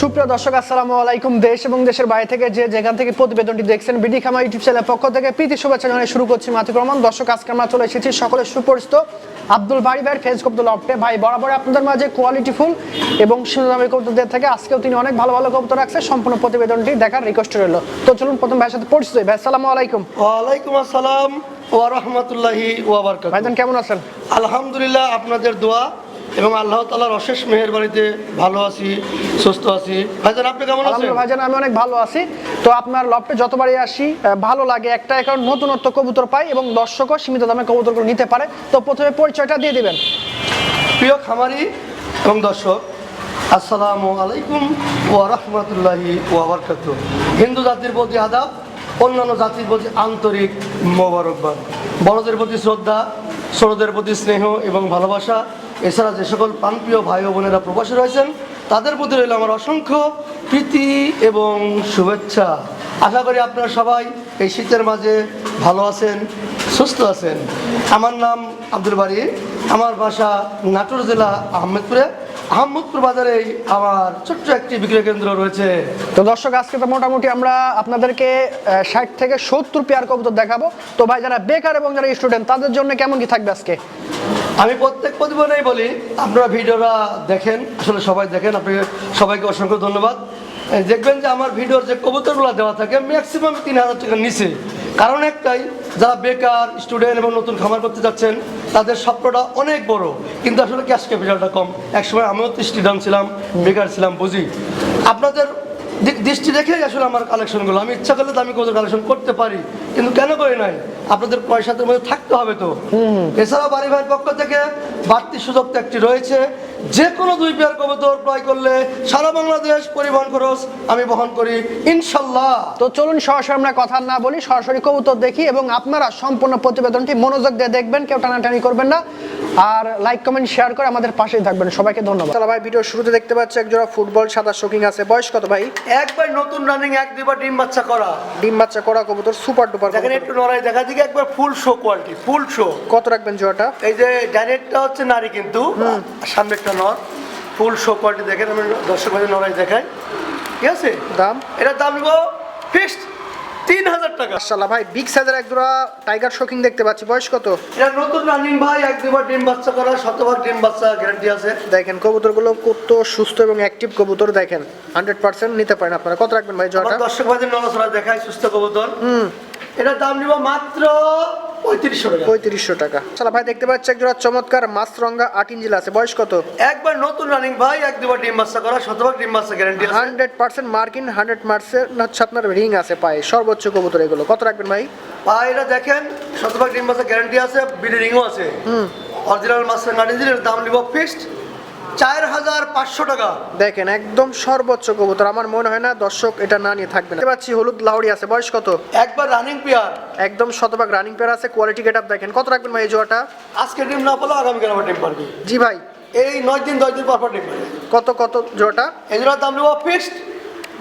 সুপ্রিয় দর্শক আসসালামু আলাইকুম। দেশ এবং দেশের বাইরে থেকে যে যেখান থেকে প্রতিবেদনটি দেখছেন বিডি খামা ইউটিউব চ্যানেলের পক্ষ থেকে প্রীতি শুভেচ্ছা জানিয়ে শুরু করছি মাতিক রহমান। দর্শক আজকে আমরা চলে এসেছি সকলের সুপরিচিত আব্দুল বাড়ি ভাইয়ের ফেস কবুতর লফটে। ভাই বরাবর আপনাদের মাঝে কোয়ালিটি ফুল এবং শিরোনামী কবুতরদের থেকে। আজকেও তিনি অনেক ভালো ভালো কবুতর রাখছে। সম্পূর্ণ প্রতিবেদনটি দেখার রিকোয়েস্ট রইল। তো চলুন প্রথম ভাইয়ের সাথে পরিচিত। ভাই আসসালামু আলাইকুম। ওয়ালাইকুম আসসালাম। ওয়া রাহমাতুল্লাহি ওয়া বারাকাতুহু। ভাইজান কেমন আছেন? আলহামদুলিল্লাহ আপনাদের দোয়া এবং আল্লাহ তাআলার অশেষ মেহের বাড়িতে ভালো আছি সুস্থ আছি। ভাইজান আপনি কেমন আছেন? ভাইজান আমি অনেক ভালো আছি। তো আপনার লফটে যতবারই আসি ভালো লাগে একটা কারণ নতুনত্ব কবুতর পাই এবং দর্শকও সীমিত দামে কবুতরগুলো নিতে পারে। তো প্রথমে পরিচয়টা দিয়ে দিবেন। প্রিয় খামারি এবং দর্শক আসসালামু আলাইকুম ও রাহমাতুল্লাহি ওয়া বারাকাতুহু। হিন্দু জাতির প্রতি আদাব অন্যান্য জাতির প্রতি আন্তরিক মোবারকবাদ। বড়দের প্রতি শ্রদ্ধা ছোটদের প্রতি স্নেহ এবং ভালোবাসা এছাড়া যে সকল পানপ্রিয় ভাই ও বোনেরা প্রবাসী রয়েছেন, তাদের মধ্যে রইল আমার অসংখ্য প্রীতি এবং শুভেচ্ছা। আশা করি আপনারা সবাই এই শীতের মাঝে ভালো আছেন, সুস্থ আছেন। আমার নাম আব্দুল বাড়ি আমার বাসা নাটোর জেলা আহমেদপুরে। আহমদপুর বাজারে আমার ছোট্ট একটি বিক্রয় কেন্দ্র রয়েছে। তো দর্শক আজকে তো মোটামুটি আমরা আপনাদেরকে ষাট থেকে সত্তর পেয়ার কবুতর দেখাবো। তো ভাই যারা বেকার এবং যারা স্টুডেন্ট তাদের জন্য কেমন কি থাকবে আজকে? আমি প্রত্যেক প্রতিবেদনেই বলি আপনারা ভিডিওটা দেখেন আসলে সবাই দেখেন। আপনাকে সবাইকে অসংখ্য ধন্যবাদ। দেখবেন যে আমার ভিডিওর যে কবুতরগুলো দেওয়া থাকে ম্যাক্সিমাম তিন হাজার টাকার নিচে। কারণ একটাই, যারা বেকার স্টুডেন্ট এবং নতুন খামার করতে যাচ্ছেন, তাদের স্বপ্নটা অনেক বড়। কিন্তু আসলে ক্যাশ ক্যাপিটালটা কম। একসময় আমিও তো স্টুডেন্ট ছিলাম, বেকার ছিলাম, বুঝি। আপনাদের দৃষ্টি রেখেই আসলে আমার কালেকশনগুলো আমি ইচ্ছা করলে তো আমি কোনো কালেকশন করতে পারি কিন্তু কেন করি নাই? আপনাদের পয়সাদের মধ্যে থাকতে হবে তো। এছাড়াও বাড়ি ভাইয়ের পক্ষ থেকে বাড়তি সুযোগ তো একটি রয়েছে। যে কোনো দুই পেয়ার কবুতর ক্রয় করলে সারা বাংলাদেশ পরিবহন খরচ আমি বহন করি ইনশাল্লাহ। তো চলুন সরাসরি আমরা কথা না বলি সরাসরি কবুতর দেখি এবং আপনারা সম্পূর্ণ প্রতিবেদনটি মনোযোগ দিয়ে দেখবেন কেউ টানাটানি করবেন না। আর লাইক কমেন্ট শেয়ার করে আমাদের পাশেই থাকবেন। সবাইকে ধন্যবাদ। চলো ভাই ভিডিও শুরুতে দেখতে পাচ্ছি এক জোড়া ফুটবল সাদা শোকিং আছে। বয়স কত ভাই? একবার নতুন রানিং এক দুবার ডিম বাচ্চা করা। ডিম বাচ্চা করা কবুতর সুপার ডুপার দেখেন একটু নড়াই দেখা দিকে একবার full show quality full show কত রাখবেন জোড়াটা? এই যে ডাইরেক্টটা হচ্ছে নারী কিন্তু। সামনেরটা নর। ফুল শো কোয়ালিটি দেখেন আমি দর্শক ভাই নড়াই দেখাই। ঠিক আছে? দাম? এটার দাম নিব ফিক্সড তিন হাজার টাকা। মাশাআল্লাহ ভাই বিগ সাইজের এক জোড়া টাইগার শোকিং দেখতে পাচ্ছি। বয়স কত? এটা নতুন রানিং ভাই এক দুবার ডিম বাচ্চা করা শতভাগ ডিম বাচ্চা গ্যারান্টি আছে। দেখেন কবুতরগুলো কত সুস্থ এবং অ্যাক্টিভ কবুতর দেখেন হান্ড্রেড পার্সেন্ট নিতে পারেন আপনারা। কত রাখবেন ভাই জোড়াটা? দর্শক ভাইদের নড়াচড়া দেখাই সুস্থ কবুতর। এটার দাম নিব মাত্র পঁয়ত্রিশশো টাকা। পঁয়ত্রিশশো টাকা। চলো ভাই দেখতে পাচ্ছি এক জোড়া চমৎকার মাছরঙ্গা আট ইঞ্জিল আছে। বয়স কত? একবার নতুন রানিং ভাই এক দুবার ডিম বাচ্চা করা শতভাগ ডিম বাচ্চা গ্যারান্টি আছে। হান্ড্রেড পার্সেন্ট মার্কিন হান্ড্রেড পার্সেন্ট হচ্ছে আপনার রিং আছে পায়ে? সর্বোচ্চ কবুতর এগুলো। কত রাখবেন ভাই? পায়েরা দেখেন শতভাগ ডিম বাচ্চা গ্যারান্টি আছে বিডি রিংও আছে। অরিজিনাল মাছের নারিজির দাম নিব ফিক্সড চার হাজার পাঁচশো টাকা। দেখেন একদম সর্বোচ্চ কবুতর। আমার মনে হয় না দর্শক এটা না নিয়ে থাকবে না। পাচ্ছি হলুদ লাহড়ি আছে। বয়স কত? একবার রানিং পেয়ার একদম শতভাগ রানিং পেয়ার আছে। কোয়ালিটি গেট আপ দেখেন। কত রাখবেন ভাই এই জোয়াটা আজকে ডিম না পেলেও আগামীকাল আমার ডিম পারবি। জি ভাই। এই নয় দিন দশ দিন পর পর ডিম কত কত কত এই এগুলোর দাম নেব ফিক্সড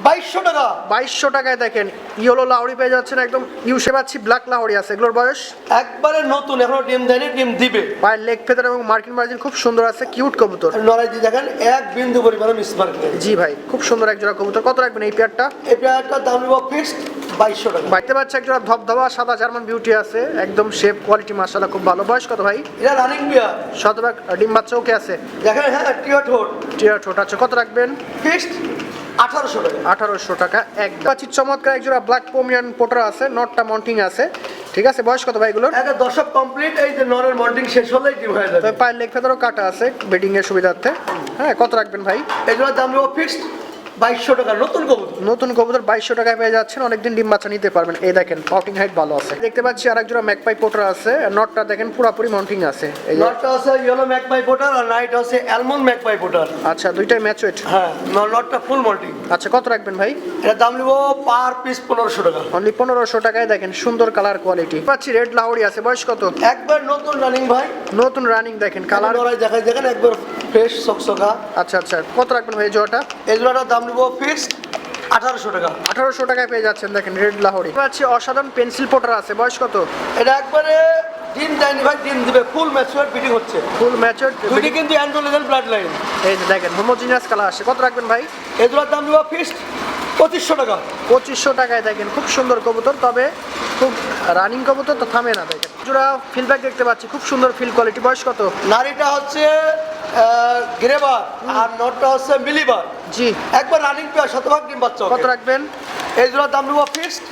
বাইশশো টাকা। বাইশশো টাকায় দেখেন ইয়েলো লাউড়ি পেয়ে যাচ্ছেন একদম ইউসে পাচ্ছি ব্ল্যাক লাউড়ি আছে এগুলোর বয়স? একবারে নতুন এখনও ডিম দেয়নি ডিম দিবে। পায়ের লেগ ফেদার এবং মার্কিন মার্জিন খুব সুন্দর আছে কিউট কবুতর। নড়াই দিয়ে দেখেন এক বিন্দু পরিমাণে মিস মার্ক নেই। জি ভাই খুব সুন্দর এক জোড়া কবুতর। কত রাখবেন এই পেয়ারটা? এই পেয়ারটার দাম নেব ফিক্সড বাইশশো টাকা। দেখতে পাচ্ছি এক জোড়া ধবধবা সাদা জার্মান বিউটি আছে একদম শেপ কোয়ালিটি মাসালা খুব ভালো। বয়স কত ভাই? এটা রানিং পেয়ার শতভাগ ডিম বাচ্চা ওকে আছে। দেখেন হ্যাঁ টিয়া ঠোঁট। টিয়ার ছোট আছে কত রাখবেন? ফিক্সড আঠারোশো টাকা। আঠারোশো টাকা এক পাচ্ছি চমৎকার এক জোড়া ব্ল্যাক পোমিয়ান পোটার আছে নটটা মন্টিং আছে। ঠিক আছে বয়স কত ভাই এগুলোর? দশক কমপ্লিট এই যে নরের মন্টিং শেষ হলেই ডিম হয়ে যাবে। তবে পায়ের লেগ ফেদারও কাটা আছে বেডিং এর সুবিধার্থে। হ্যাঁ কত রাখবেন ভাই? এগুলোর দাম ফিক্সড বাইশশো টাকা নতুন কবুতর। নতুন কবুতর বাইশশো টাকায় পেয়ে যাচ্ছেন। অনেকদিন ডিম বাচ্চা নিতে পারবেন। এই দেখেন পাউটিং হাইট ভালো আছে। দেখতে পাচ্ছি আর একজোড়া ম্যাকপাই পোটার আছে। নটটা দেখেন পুরাপুরি মাউন্টিং আছে। এই নটটা আছে ইয়েলো ম্যাকপাই পোটার আর নাইট আছে অ্যালমন্ড ম্যাকপাই পোটার আচ্ছা দুইটাই ম্যাচ ওয়েট হ্যাঁ নটটা ফুল মল্টিং আচ্ছা কত রাখবেন ভাই? এটার দাম নেব পার পিস পনেরোশো টাকা। অনলি পনেরোশো টাকায় দেখেন সুন্দর কালার কোয়ালিটি পাচ্ছি রেড লাউড়ি আছে। বয়স কত? একবার নতুন রানিং ভাই। নতুন রানিং দেখেন কালার দেখাই দেখেন একবার ফ্রেশ সকসকা আচ্ছা আচ্ছা কত রাখবেন ভাই এই জোড়াটা? দাম নেব ফিক্সড আঠারোশো টাকা। আঠারোশো টাকায় পেয়ে যাচ্ছেন দেখেন রেড লাহোরি। অসাধারণ পেন্সিল পোটার আছে বয়স কত? এটা একবারে ভাই ডিম দিবে ফুল বিডিং হচ্ছে। ফুল কিন্তু ব্লাড লাইন এই যে দেখেন হোমোজিনিয়াস কালার আসে কত রাখবেন ভাই? এগুলোর দাম দেবো ফিক্সড পঁচিশশো টাকা। পঁচিশশো টাকায় দেখেন খুব সুন্দর কবুতর তবে খুব রানিং কবুতর তো থামে না দেখেন। জোড়া ফিলব্যাক দেখতে পাচ্ছি খুব সুন্দর ফিল কোয়ালিটি বয়স কত? নারীটা হচ্ছে গ্রেবার আর নটটা হচ্ছে মিলিবার। জি। একবার রানিং পেয়ার শতভাগ ডিম বাচ্চা কত রাখবেন? এই জোড়ার দাম নেব ফিক্সড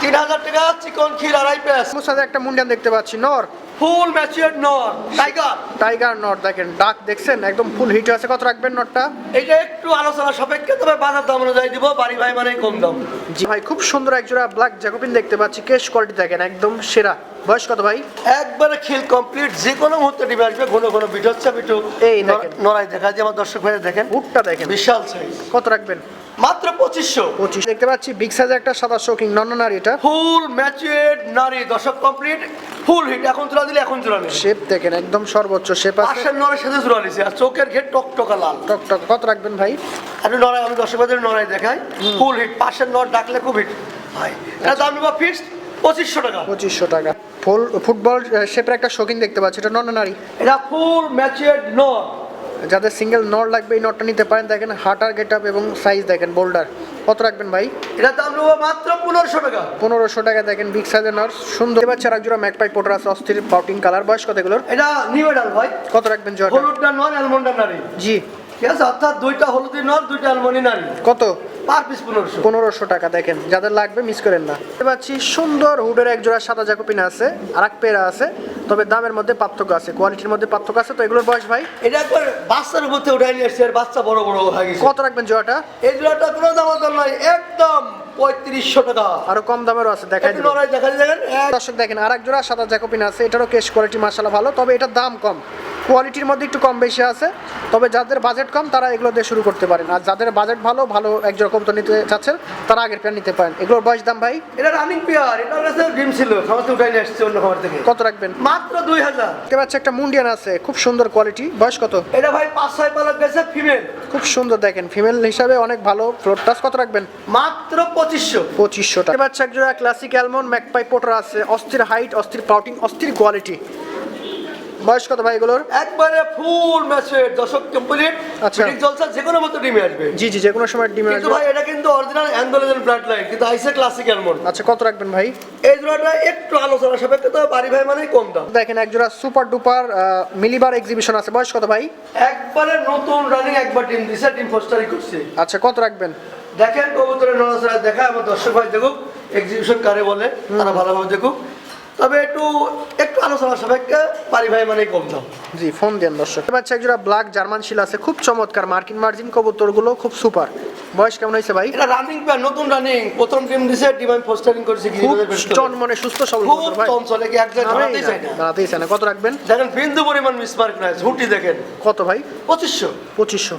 তিন হাজার টাকা চিকন ক্ষীর আড়াই পেঁয়াজ সাথে একটা মুন্ডিয়ান দেখতে পাচ্ছি নর। ফুল ম্যাচুয়ার নর। টাইগার। টাইগার নর দেখেন ডাক দেখছেন একদম ফুল হিট আছে কত রাখবেন নটটা এটা একটু আলোচনা সাপেক্ষে তবে বাজার দাম অনুযায়ী দিব বাড়ি ভাই মানে কম দাম। জি ভাই খুব সুন্দর এক জোড়া ব্ল্যাক জ্যাকোপিন দেখতে পাচ্ছি। কেশ কোয়ালিটি দেখেন একদম সেরা। বয়স কত ভাই? একবারে খিল কমপ্লিট যে কোনো মুহূর্তে ডিমে আসবে ঘন ঘন বিট হচ্ছে বিটু এই দেখেন। নড়াই দেখা যায় আমার দর্শক ভাই দেখেন। উটটা দেখেন। বিশাল সাইজ কত রাখবেন? মাত্র পঁচিশশো। পঁচিশ। দেখতে পাচ্ছি বিগ সাইজের একটা সাদা শোকিং নন নারী এটা। ফুল ম্যাচুয়েড নারী দর্শক কমপ্লিট ফুল হিট এখন জোড়া দিলে এখন জোড়া নেই শেপ দেখেন একদম সর্বোচ্চ শেপ আছে। পাশের নরের সাথে জোড়া নিছে আর চোখের ঘের টকটকা লাল। টক টক কত রাখবেন ভাই? আমি নড়াই আমি দর্শক ভাইদের নড়াই দেখাই। ফুল হিট পাশের নর ডাকলে খুব হিট ভাই এটা দাম নেব ফিক্সড পঁচিশশো টাকা। পঁচিশশো টাকা। ফুল ফুটবল শেপের একটা শোকিং দেখতে পাচ্ছি এটা নন নারী এটা ফুল ম্যাচুয়েড নর। যাদের সিঙ্গেল নট লাগবে এই নটটা নিতে পারেন। দেখেন হাটার গেট আপ এবং সাইজ দেখেন বোল্ডার। কত রাখবেন ভাই? এটা দাম নেব মাত্র পনেরোশো টাকা। পনেরোশো টাকা দেখেন বিগ সাইজের নট সুন্দর। এবার চার জোড়া ম্যাকপাই পোটার আছে অস্থির পাউটিং কালার। বয়স কত এগুলোর এটা নিউ এডাল ভাই। কত রাখবেন জোড়াটা হলুদটা নন অ্যালমন্ডার নারী। জি। ঠিক আছে অর্থাৎ দুইটা হলুদি নর দুইটা অ্যালমন্ডি নারী। কত? পার পিস পনেরোশো। পনেরোশো টাকা দেখেন যাদের লাগবে মিস করেন না। দেখতে পাচ্ছি সুন্দর হুডের এক জোড়া সাদা জাকোপিনা আছে আর এক পেরা আছে তবে দামের মধ্যে পার্থক্য আছে কোয়ালিটির মধ্যে পার্থক্য আছে তো এগুলোর বয়স ভাই? এটা একবার বাচ্চার মধ্যে উঠাই নিয়ে আসছে আর বাচ্চা বড় বড় হয়ে গেছে। কত রাখবেন জোড়াটা? এই জোড়াটা কোনো দাম নয় একদম পঁয়ত্রিশশো টাকা। আরও কম দামেরও আছে দেখাই দেখেন দর্শক দেখেন আর এক জোড়া সাদা জ্যাকোপিন আছে এটারও কেশ কোয়ালিটি মাসালা ভালো তবে এটার দাম কম। কোয়ালিটির মধ্যে একটু কম বেশি আছে তবে যাদের বাজেট কম তারা এগুলো দিয়ে শুরু করতে পারেন। আর যাদের বাজেট ভালো ভালো এক কবুতর নিতে চাচ্ছেন তারা আগের প্যান নিতে পারেন। এগুলোর বয়স দাম ভাই? এটা রানিং পেয়ার এটার কাছে ডিম ছিল খামাতে উঠাই নিয়ে আসছে অন্য থেকে। কত রাখবেন? মাত্র দুই হাজার। দেখতে পাচ্ছি একটা মুন্ডিয়ান আছে খুব সুন্দর কোয়ালিটি বয়স কত? এটা ভাই পাঁচ ছয় পালক গেছে ফিমেল খুব সুন্দর দেখেন ফিমেল হিসাবে অনেক ভালো। ফ্লোর টাচ কত রাখবেন? মাত্র পঁচিশশো। পঁচিশশো টাকা। বাচ্চা এক ক্লাসিক অ্যালমন্ড ম্যাকপাই পোটার আছে। অস্থির হাইট অস্থির পাউটিং অস্থির কোয়ালিটি বয়স কত ভাই এগুলোর? একবারে ফুল ম্যাচের দশক কমপ্লিট আচ্ছা। মিটিং যে কোনো মতো ডিমে আসবে। জি জি যে কোনো সময় ডিমে আসবে। ভাই এটা কিন্তু অরিজিনাল অ্যান্ডোলেজেন ব্লাড লাইন কিন্তু আইসে ক্লাসিক অ্যালমন্ড আচ্ছা কত রাখবেন ভাই? এই জোড়াটা একটু আলোচনা সাপেক্ষে তো বাড়ি ভাই মানে কম দাম। দেখেন এক জোড়া সুপার ডুপার মিলিবার এক্সিবিশন আছে। বয়স কত ভাই? একবারে নতুন রানিং একবার ডিম দিছে ডিম ফস্টারি করছে। আচ্ছা কত রাখবেন? দেখেন কবুতরের নড়াচড়া দেখা আমার দর্শক ভাই দেখুক এক্সিবিশন কারে বলে তারা ভালোভাবে দেখুক। তবে একটু একটু আলোচনা সাপেক্ষে বাড়ি ভাই মানে কম দাম। জি ফোন দেন দর্শক। বাচ্চা এক জোড়া ব্ল্যাক জার্মান শিল আছে খুব চমৎকার। মার্কিন মার্জিন কবুতরগুলো খুব সুপার। বয়স কেমন হয়েছে ভাই? এটা রানিং প্যান নতুন রানিং প্রথম ডিম দিছে করেছি চন মনে সুস্থ সবল খুব কবুতর ভাই। চঞ্চল একে এক জায়গায় দাঁড়াতেই চায় না। না কত রাখবেন? দেখেন বিন্দু পরিমাণ মিসমার্ক নাই ঝুটি দেখেন। কত ভাই? পঁচিশশো। পঁচিশশো।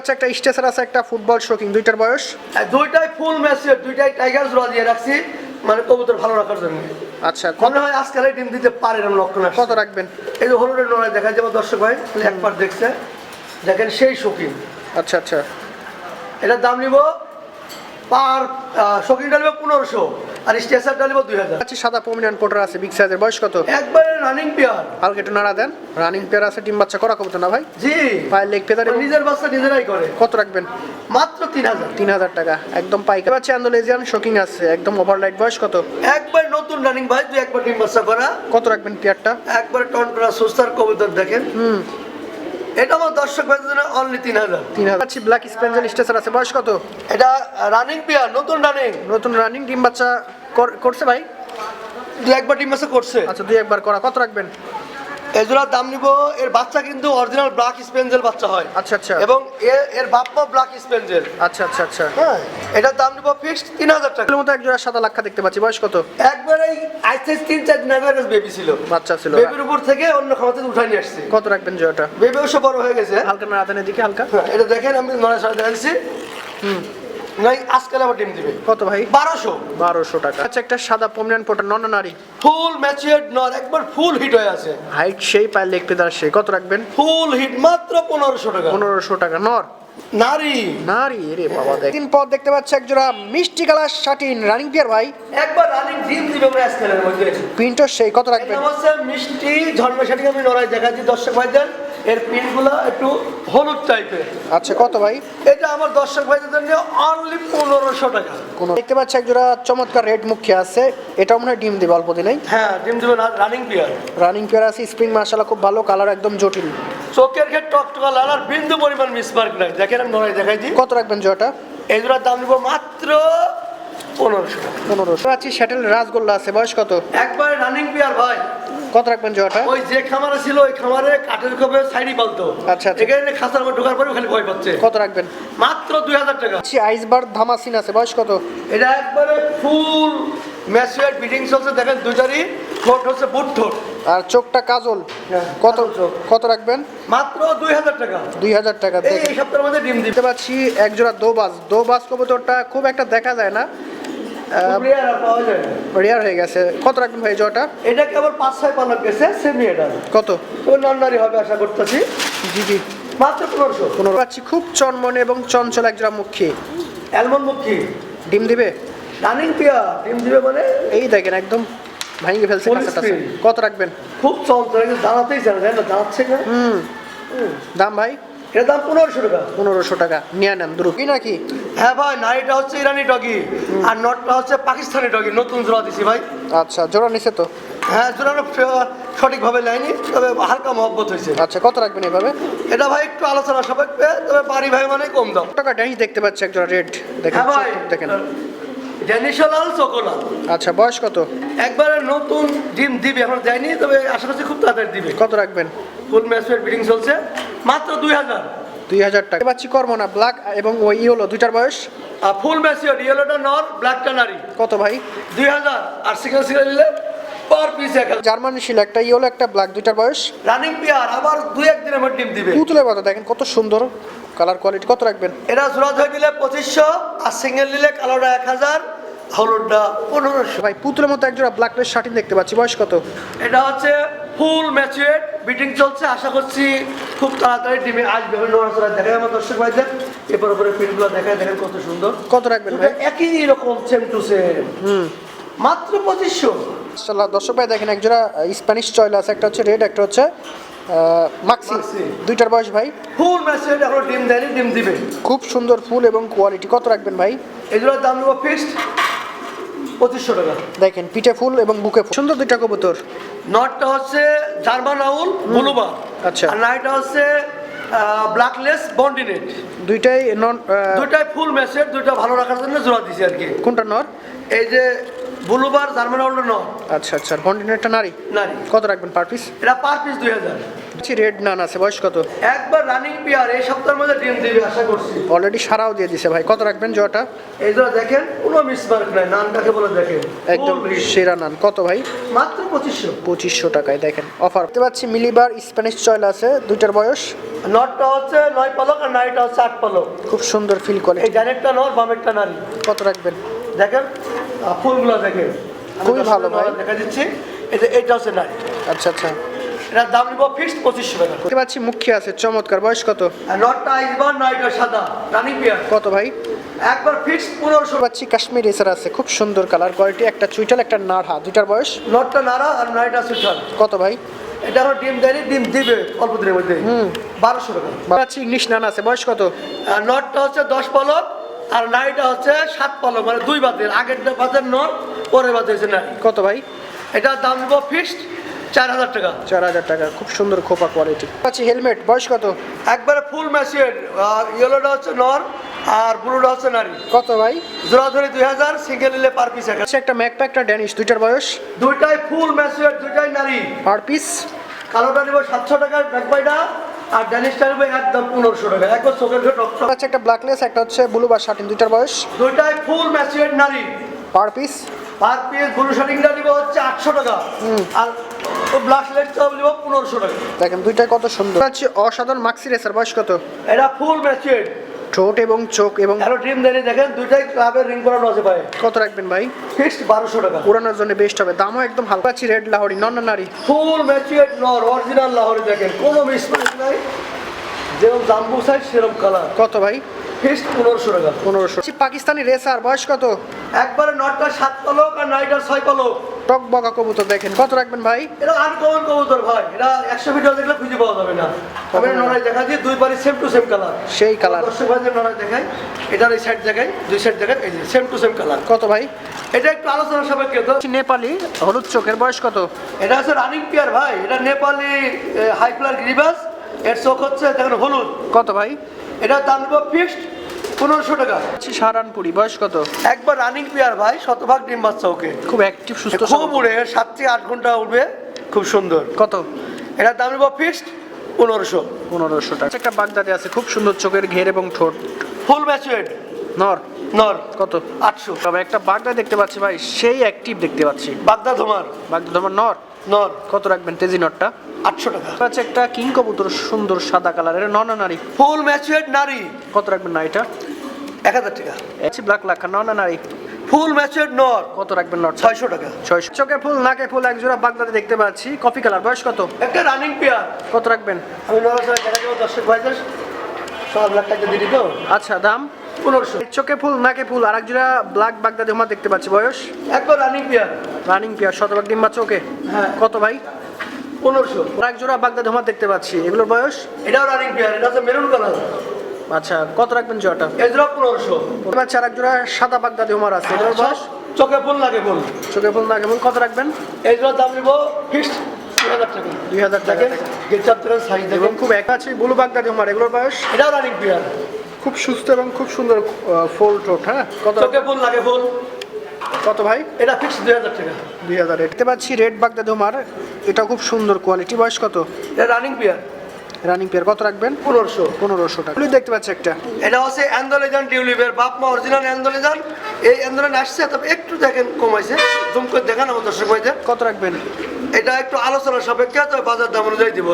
আচ্ছা একটা স্টেশন আছে একটা ফুটবল শোকিং দুইটার বয়স? আর দুইটাই ফুল ম্যাচের দুইটাই টাইগার জোড়া দিয়ে রাখছি। মানে কবুতর ভালো রাখার জন্য। আচ্ছা মনে হয় আজকাল ডিম দিতে পারে এরকম লক্ষণ। কত রাখবেন? এই যে হলুদের নড়াই দেখা যাবে দর্শক ভাই একবার দেখছে। দেখেন সেই শৌখিন। আচ্ছা আচ্ছা। এটার দাম নিব পার শৌখিনটা নেবে পনেরোশো। আর স্টেশনটা নিব দুই হাজার। আচ্ছা সাদা পমিনান পোটার আছে বিগ সাইজের বয়স কত? একবারে রানিং পেয়ার হালকা একটু নাড়া দেন। রানিং পেয়ার আছে ডিম বাচ্চা করা কবুতর না ভাই? জি। পায়ের লেগ এবং নিজের বাচ্চা নিজেরাই করে। কত রাখবেন? মাত্র তিন হাজার। তিন হাজার টাকা একদম পাইকারি। পাচ্ছে অ্যান্ডোলেজিয়ান শোকিং আছে একদম ওভারলাইট বয়স কত? একবার নতুন রানিং ভাই তুই একবার ডিম বাচ্চা করা। কত রাখবেন পেয়ারটা একবার টন করা সুস্তার কবুতর দেখেন। হুম। এটা আমার দর্শক ভাইদের অনলি তিন হাজার। তিন হাজার। ব্ল্যাক স্পেঞ্জেল স্টেশন আছে। বয়স কত? এটা রানিং পেয়ার নতুন রানিং নতুন রানিং ডিম বাচ্চা কর- করছে ভাই? দু একবার ডিম বাচ্চা করছে। আচ্ছা দুই একবার করা। কত রাখবেন? এজোড়ার দাম নিব এর বাচ্চা কিন্তু অরিজিনাল ব্ল্যাক স্পেঞ্জেল বাচ্চা হয়। আচ্ছা আচ্ছা। এবং এর বাপ্পা ব্ল্যাক স্পেঞ্জেল আচ্ছা আচ্ছা আচ্ছা। হ্যাঁ এটার দাম নিব ফিক্সড তিন হাজার টাকা। মতো এক জোড়া সাদা লাক্ষা দেখতে পাচ্ছি। বয়স কত? একবারেই থেকে তিন চার দিন আগে বেবি ছিল। বাচ্চা ছিল বেবির উপর থেকে অন্য খামাতে উঠাই নিয়ে আসছি। কত রাখবেন জোড়াটা? বেবি অবশ্য বড় হয়ে গেছে। হালকা না রাতের দিকে হালকা? হ্যাঁ, এটা দেখেন আমি নয় সাড়ে দেখাচ্ছি নাই আজকাল আবার ডিম দিবে। কত ভাই? বারোশো। বারোশো টাকা। আচ্ছা একটা সাদা পমিনান পোটার নন নারী? ফুল ম্যাচিওর নর একবার ফুল হিট হয়ে আছে। হাইট সেই পায়ের লেগ ফেদার সেই কত রাখবেন? ফুল হিট মাত্র পনেরোশো টাকা। পনেরোশো টাকা নর? নারী। নারী রে বাবা দেখ। দিন পর দেখতে পাচ্ছি এক জোড়া মিষ্টি কালার শাটিন রানিং পিয়ার ভাই। একবার রানিং ডিম দিবে আমরা স্কেলের মধ্যে। প্রিন্টও সেই কত রাখবেন? মিষ্টি ঝর্ণা শাড়ি আমি নড়াই দেখাচ্ছি দর্শক ভাইদের। এর পিনগুলো একটু হলুদ টাইপের। আচ্ছা কত ভাই? এটা আমার দর্শক ভাইদের জন্য অনলি পনেরোশো টাকা। দেখতে পাচ্ছি এক জোড়া চমৎকার রেড মুখে আছে। এটাও মনে হয় ডিম দিবে অল্প দিনেই। হ্যাঁ ডিম দিবে রানিং পিয়ার রানিং পেয়ার আছে স্প্রিং মার্শাল্লাহ খুব ভালো কালার একদম জটিল। চোখের ক্ষেত্রে টকটকা লাল আর বিন্দু পরিমাণ মিসমার্ক নাই। দেখেন আমি দেখাই দিই। কত রাখবেন জোড়াটা? এই জোড়ার দাম নিব মাত্র পনেরোশো। পনেরোশো। রাসগোল্লা আছে বয়স কত? একবারে রানিং পিয়ার ভাই। কত রাখবেন জোড়াটা ওই যে খামারে ছিল ওই খামারে কাঠের খোপে সাইডি পালতো। আচ্ছা, আচ্ছা। এখানে খাসার মধ্যে ঢোকার পরে খালি ভয় পাচ্ছে। কত রাখবেন? মাত্র দুই হাজার টাকা। আইসবার ধামাসিন আছে বয়স কত? এটা একবারে ফুল ম্যাচুয়ার বিডিং চলছে দেখেন দুইটারই। ঠোঁট হচ্ছে বুট ঠোঁট। আর চোখটা কাজল। হ্যাঁ, কত চোখ। কত রাখবেন? মাত্র দুই হাজার টাকা। দুই হাজার টাকা এই সপ্তাহের মধ্যে ডিম দিবে। দেখতে পাচ্ছি এক জোড়া দোবাজ। দোবাজ কবুতরটা খুব একটা দেখা যায় না। রেয়ার হয়ে গেছে। কত রাখবেন ভাই এটা কেবল পাঁচ ছয় পালক গেছে সেমি এটা। কত? তো নন্নারি হবে আশা করতেছি। জি জি। মাত্র পনেরোশো। পনেরো। পাচ্ছি খুব চনমনে এবং চঞ্চল এক জোড়া মুখী। অ্যালমন্ড মুখী। ডিম দিবে? রানিং পিয়া ডিম দিবে মানে? এই দেখেন একদম ভাঙিয়ে ফেলছে কত রাখবেন? খুব চলছে কিন্তু জানাতেই জানা যায় না? জানাচ্ছে না? হুম। দাম ভাই? এর দাম পনেরোশো টাকা। পনেরোশো টাকা। নিয়ে নেন দ্রুত নাকি? হ্যাঁ ভাই নারীটা হচ্ছে ইরানি ডগি আর নটটা হচ্ছে পাকিস্তানি ডগি নতুন জোড়া দিছি ভাই। আচ্ছা জোড়া নিছে তো? হ্যাঁ জোড়ানো সঠিকভাবে লাইনি তবে হালকা মহব্বত হয়েছে। আচ্ছা কত রাখবেন এভাবে? এটা ভাই একটু আলোচনা সাপেক্ষে তবে বাড়ি ভাই মানে কম দাম। টাকা ড্যানিশ দেখতে পাচ্ছি এক জোড়া রেড? দেখেন হ্যাঁ দেখেন। ড্যানিশালাল চকোলা আচ্ছা বয়স কত? একবারে নতুন ডিম দিবে এখন দেয়নি তবে আশা করছি খুব তাড়াতাড়ি দিবে। কত রাখবেন? ফুল ম্যাচের বিডিং চলছে? মাত্র দুই হাজার। দুই হাজার টাকা। পাচ্ছি না ব্ল্যাক এবং ওই ইয়েলো দুইটার বয়স? আর ফুল ম্যাচিওর ইয়েলোটা নর ব্ল্যাকটা নারী। কত ভাই? দুই হাজার আর সিঙ্গেল সিঙ্গেল নিলে পার পিস এক হাজার। জার্মান ছিল একটা ইয়েলো একটা ব্ল্যাক দুইটার বয়স? রানিং পিয়ার আবার দুই একদিনের মধ্যে ডিম দিবে। পুতুলের কথা দেখেন কত সুন্দর। কালার কোয়ালিটি কত রাখবেন? এটা জোড়া ধরে দিলে পঁচিশশো আর সিঙ্গেল নিলে কালোটা এক হাজার হলুদটা পনেরোশো। ভাই পুতুলের মতো এক জোড়া ব্ল্যাক শার্টিন দেখতে পাচ্ছি। বয়স কত? এটা হচ্ছে ফুল ম্যাচুয়েট বিটিং চলছে আশা করছি খুব তাড়াতাড়ি ডিমে আসবে আমি নড়াচড়া দেখাই আমার দর্শক ভাইদের এরপর উপরে প্রিন্টগুলো দেখায় দেখেন কত সুন্দর। কত রাখবেন ভাই? একই রকম সেম টু সেম মাত্র পঁচিশশো। মাশাআল্লাহ দর্শক ভাই দেখেন একজোড়া স্প্যানিশ চয়েল আছে একটা হচ্ছে রেড একটা হচ্ছে মাক্সি। দুইটার বয়স ভাই। ফুল ম্যাচুয়েট এখনও ডিম দেয়নি ডিম দিবে। খুব সুন্দর ফুল এবং কোয়ালিটি কত রাখবেন ভাই? এগুলোর দাম নেব ফিক্সড পঁচিশশো টাকা। দেখেন পিঠে ফুল এবং বুকে ফুল। সুন্দর দুইটা কবুতর। নটটা হচ্ছে জার্মান আউল ব্লুবার আচ্ছা। আর নাইটটা হচ্ছে ব্ল্যাকলেস বন্ডিনেট দুইটাই নন দুইটাই ফুল ম্যাচের দুইটা ভালো রাখার জন্য জোড়া দিছি আর কি। কোনটা নর? এই যে ব্লুবার জার্মান আউলটা ন আচ্ছা আচ্ছা কন্টিনেন্টটা নারী? নারী। কত রাখবেন পার পিস এটা পার পিস দুই হাজার। রেড নান আছে বয়স কত? একবার রানিং পিয়ার এই সপ্তাহের মধ্যে ডিম দিবে আশা করছি। অলরেডি সারাও দিয়ে দিছে ভাই। কত রাখবেন জোয়াটা? এই জন্য দেখেন কোনো মিসমার্ক নাই নানটাকে বলে দেখেন। একদম সেরা নান কত ভাই? মাত্র পঁচিশশো। পঁচিশশো টাকায় দেখেন। অফার দেখতে পাচ্ছি মিলিবার স্প্যানিশ চয়েল আছে দুইটার বয়স। নটটা হচ্ছে নয় পালক আর নাইটটা হচ্ছে আট পালক। খুব সুন্দর ফিল করে এই ডাইরেক্টটা নর বামেরটা নারী। কত রাখবেন? দেখেন ফুলগুলো দেখেন। খুবই ভালো ভাই। দেখা দিচ্ছি। এটা এটা হচ্ছে নারী আচ্ছা আচ্ছা। এটার দাম নিব ফিক্সড পঁচিশশো টাকা। দেখতে পাচ্ছি মুখী আছে চমৎকার। বয়স কত? আর নটটা আইসবার নয়টা সাদা রানিং পিয়ার কত ভাই? একবার ফিক্সড পনেরোশো। পাচ্ছি কাশ্মীর রেসার আছে খুব সুন্দর কালার কোয়ালিটি একটা চুইটাল একটা নাড়হা দুইটার বয়স? নটটা নাড়া আর নয়টা সুঠাল কত ভাই? এটা এখন ডিম দেয়নি ডিম দিবে অল্প দিনের মধ্যে। হুম। বারোশো টাকা। পাচ্ছি ইংলিশ নান আছে বয়স কত? নটটা হচ্ছে দশ পালক আর নাইটা হচ্ছে সাত পালক মানে দুই বাতের। আগের বাতের নট পরের বাতের হচ্ছে নারী কত ভাই? এটার দাম নিব ফিক্সড চার হাজার টাকা। চার হাজার টাকা খুব সুন্দর খোপা কোয়ালিটি পাচ্ছি হেলমেট বয়স কত? একবারে ফুল ম্যাচিয়েড ইয়েলোটা হচ্ছে নর আর ব্লুটা হচ্ছে নারী। কত ভাই? জোড়া ধরে দুই হাজার সিঙ্গেল নিলে পার পিস এক একটা ড্যানিশ দুইটার বয়স? দুইটাই ফুল দুইটাই নারী। পার পিস কালোটা নিব সাতশো টাকার আর ড্যানিশটা নিব একদম পনেরোশো টাকা। একবার চোখের ঘরে টকটক পাচ্ছি একটা ব্ল্যাকলেস একটা হচ্ছে ব্লু বা শার্টিন দুইটার বয়স? দুইটাই ফুল ম্যাচিয়েড নারী। Per piece per piece blue শার্টিংটা নিব হচ্ছে আটশো টাকা। আর টাকা। দেখেন কত সুন্দর। অসাধারণ মাক্সি রেসার বয়স কত? এটা ফুল ঠোঁট এবং চোখ এবং আরও ড্রিম দেনি দেখেন দুইটাই ক্লাবের রিং করানো আছে ভাই। কত রাখবেন ভাই? ফিক্সড টাকা। জন্য বেস্ট হবে। দামও একদম হালকা রেড লাহরি নন নারী ফুল নর অরিজিনাল লাহোরি দেখেন কোনো নাই। যেরকম জাম্বু সাইজ সেরকম কালার কত ভাই? ফিক্সড পনেরোশো টাকা। পনেরোশো। পাকিস্তানি রেসার বয়স কত? একবারে নটটা সাত পালক আর নয়টার ছয় পালক। টক বকা কবুতর দেখেন। কত রাখবেন ভাই? এটা আনকমন কবুতর ভাই। এটা একশো ভিডিও দেখলে খুঁজে পাওয়া যাবে না। আমি নড়াই দেখা দিই দুই বাড়ি সেম টু সেম কালার সেই কালার দর্শক ভাইদের নড়াই দেখাই এটার এই সাইড দেখাই দুই সাইড দেখাই এই যে সেম টু সেম কালার কত ভাই? এটা একটু আলোচনা সাপেক্ষে তো। নেপালি হলুদ চোখের বয়স কত? এটা হচ্ছে রানিং পিয়ার ভাই। এটা নেপালি হাই ফ্লার গ্রিবাস এর চোখ হচ্ছে দেখেন হলুদ। কত ভাই? এটা দাম দেবো ফিক্সড পনেরোশো টাকা। সাহারানপুরি বয়স কত? একবার রানিং পিয়ার ভাই শতভাগ ডিম বাচ্চা ওকে। খুব অ্যাক্টিভ সুস্থ খুব উড়ে সাত থেকে আট ঘণ্টা উঠবে খুব সুন্দর। কত? এটার দাম নেব ফিক্সড পনেরোশো। পনেরোশো টাকা। একটা বাগদাদি আছে খুব সুন্দর চোখের ঘের এবং ঠোঁট। ফুল ম্যাচুয়েড নর? নর। কত? আটশো। তবে একটা বাগদা দেখতে পাচ্ছি ভাই সেই অ্যাক্টিভ দেখতে পাচ্ছি। বাগদা ধোমার। বাগদা তোমার নর? নর। কত রাখবেন তেজি নরটা? আটশো টাকা। আছে একটা কিং কবুতর সুন্দর সাদা কালারের নন নারী ফুল ম্যাচুয়েড নারী। কত রাখবেন না এটা? এক হাজার টাকা। আছে ব্ল্যাক লাখা নন নারী ফুল ম্যাচুয়েড নর। কত রাখবেন নট ছয়শো টাকা। ছয়শো। চোখে ফুল নাকে ফুল এক জোড়া বাগদাদি দেখতে পাচ্ছি। কফি কালার বয়স কত? একটা রানিং পেয়ার কত রাখবেন? আমি দর্শক ভাইদের সব লাখ টাকা দিদি তো? আচ্ছা দাম? পনেরোশো। চোখে ফুল নাকে ফুল আর এক জোড়া ব্ল্যাক বাগদাদি আমার দেখতে পাচ্ছি। বয়স? একবার রানিং পেয়ার রানিং পিয়ার শতভাগ ডিম বাচ্চা ওকে হ্যাঁ। কত ভাই? পনেরোশো। এক জোড়া আমার দেখতে পাচ্ছি। এগুলোর বয়স? এটাও রানিং পেয়ার এটা হচ্ছে মেরুন কালার আচ্ছা কত রাখবেন জোড়াটা? পনেরোশো। আচ্ছা আর এক জোড়া সাদা আমার আছে। এগুলোর বয়স চোখে লাগে ফুল। চোখে কত রাখবেন? এজরার দাম নিব ফিক্সড দুই হাজার টাকা। সাইজ এবং খুব এক আছে ব্লু বাগদাদি আমার এগুলোর বয়স? এটাও রানিং পেয়ার খুব সুস্থ এবং খুব সুন্দর ফুল ঠোঁট হ্যাঁ? কত চোখে ফুল লাগে ফুল। কত ভাই? এটা ফিক্সড দুই হাজার টাকা। দুই হাজার দেখতে পাচ্ছি রেড বাগদাদি আমার এটা খুব সুন্দর কোয়ালিটি বয়স কত? এটা রানিং পেয়ার রানিং পেয়ার কত রাখবেন? পনেরোশো। পনেরোশো টাকা। দেখতে পাচ্ছি একটা। এটা হচ্ছে অ্যান্ডোলেজান টিউলিপের বাপ মা অরিজিনাল অ্যান্ডোলেজান এই অ্যান্ডোলেন আসছে তবে একটু দেখেন কমাইছে। জুম করে দেখান আমার দর্শক ভাইদের। কত রাখবেন? এটা একটু আলোচনা সাপেক্ষে তবে বাজার দাম অনুযায়ী দিব।